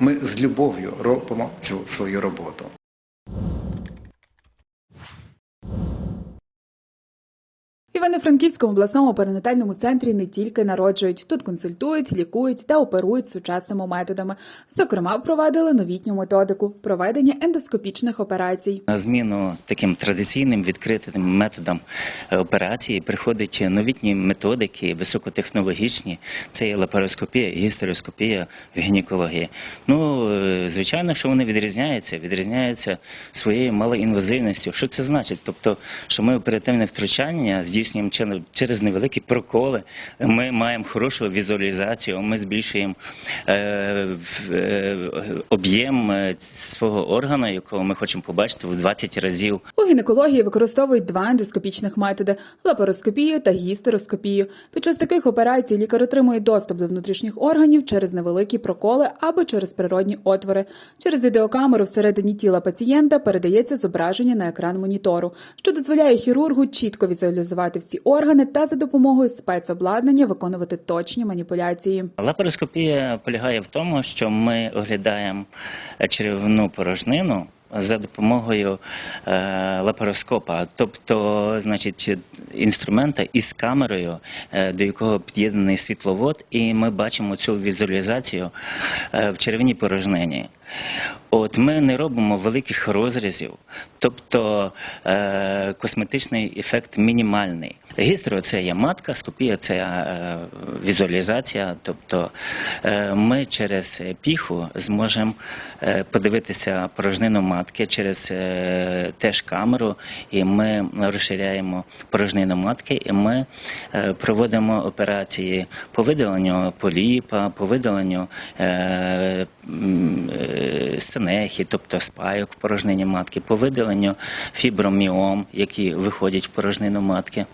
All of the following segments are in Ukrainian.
Ми з любов'ю робимо цю свою роботу. Івано-Франківському обласному перинатальному центрі не тільки народжують, тут консультують, лікують та оперують сучасними методами. Зокрема, впровадили новітню методику проведення ендоскопічних операцій. На зміну таким традиційним відкритим методам е, операції приходять новітні методики, високотехнологічні. Це є лапароскопія, гістероскопія в гінекології. Ну, е, звичайно, що вони відрізняються, відрізняються своєю малоінвазивністю. Що це значить? Тобто, що ми оперативне втручання здійснюємо чи- через невеликі проколи. Ми маємо хорошу візуалізацію, ми збільшуємо е, е, об'єм е, свого органу, якого ми хочемо побачити в 20 разів. У гінекології використовують два ендоскопічних методи лапароскопію та гістероскопію. Під час таких операцій лікар отримує доступ до внутрішніх органів через невеликі проколи або через природні отвори. Через відеокамеру всередині тіла пацієнта передається зображення на екран монітору, що дозволяє хірургу чітко візуалізувати всі органи та за допомогою спецобладнання виконувати точні маніпуляції. Лапароскопія полягає в тому, що ми оглядаємо черевну порожнину. За допомогою е, лапароскопа, тобто, значить, інструмента із камерою, е, до якого під'єднаний світловод, і ми бачимо цю візуалізацію е, в черевній порожнині. От ми не робимо великих розрізів, тобто е, косметичний ефект мінімальний. Гістро це є матка, скопія це е, візуалізація. Тобто е, ми через піху зможемо е, подивитися порожнину матки через е, теж камеру, і ми розширяємо порожнину матки, і ми е, проводимо операції по видаленню поліпа, по видаленню е, синехи, тобто спайок в порожнині матки, по видаленню фіброміом, які виходять в порожнину матки.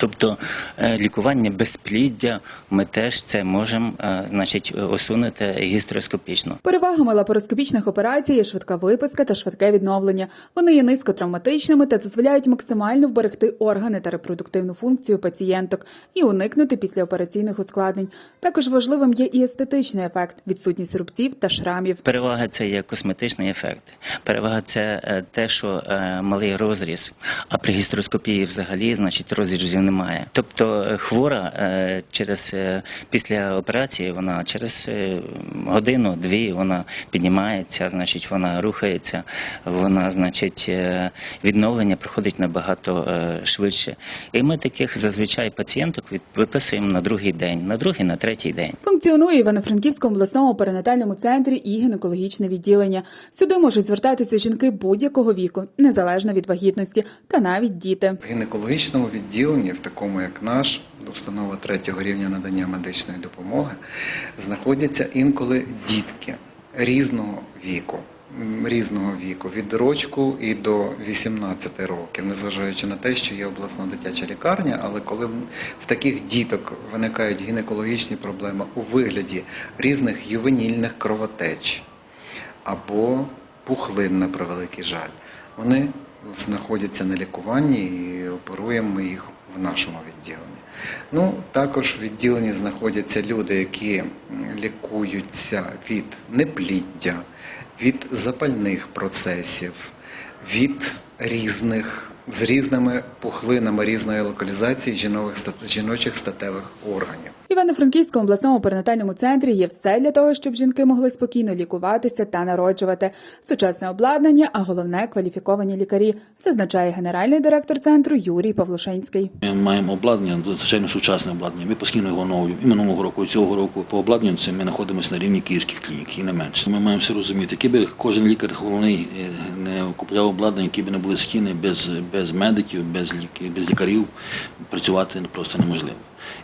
Тобто е, лікування безпліддя ми теж це можемо е, значить, усунути гістероскопічно. Перевагами лапароскопічних операцій є швидка виписка та швидке відновлення. Вони є низькотравматичними та дозволяють максимально вберегти органи та репродуктивну функцію пацієнток і уникнути післяопераційних ускладнень. Також важливим є і естетичний ефект відсутність рубців та шрамів. Перевага це є косметичний ефект. Перевага це е, те, що малий розріз, а при гістероскопії взагалі, значить, розрізів немає. Тобто е, хвора е, через е, після операції, вона через годину-дві вона піднімається, значить, вона рухається, вона, значить, відновлення проходить набагато швидше. І ми таких зазвичай пацієнток від- виписуємо на другий день, на другий, на третій день. Функціонує в Івано-Франківському обласному перинатальному центрі і гінекологічне відділення. Сюди можуть звертатися жінки будь-якого віку, незалежно від вагітності, та навіть діти. В гінекологічному відділенні, в такому як наш, установа третього рівня надання медичної допомоги, знаходяться інколи дітки різного віку. Різного віку від рочку і до 18 років, незважаючи на те, що є обласна дитяча лікарня, але коли в- таких діток виникають гінекологічні проблеми у вигляді різних ювенільних кровотеч або пухлин, на превеликий жаль, вони знаходяться на лікуванні і оперуємо їх в нашому відділенні. Ну, також в відділенні знаходяться люди, які лікуються від непліддя, від запальних процесів, від різних з різними пухлинами різної локалізації жіночих статевих органів. Івано-Франківському обласному перинатальному центрі є все для того, щоб жінки могли спокійно лікуватися та народжувати. Сучасне обладнання, а головне кваліфіковані лікарі, зазначає генеральний директор центру Юрій Павлушинський. Ми маємо обладнання, надзвичайно сучасне обладнання. Ми постійно його оновлюємо. І минулого року, і цього року по обладнанню це ми знаходимося на рівні київських клінік, і не менше. Ми маємо все розуміти, який би кожен лікар головний е, не купляв обладнання, які б не були стіни без, без медиків, без лікарів, працювати просто неможливо.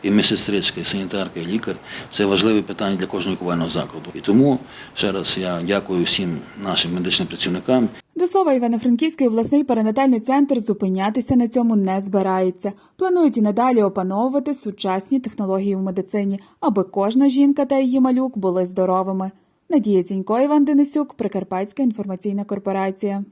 І медсестричка, і санітарка, і лікар це важливе питання для кожного лікувального закладу. І тому ще раз я дякую всім нашим медичним працівникам. До слова, Івано-Франківський обласний перинатальний центр зупинятися на цьому не збирається. Планують і надалі опановувати сучасні технології в медицині, аби кожна жінка та її малюк були здоровими. Надія Цінько, Іван Денисюк, Прикарпатська інформаційна корпорація.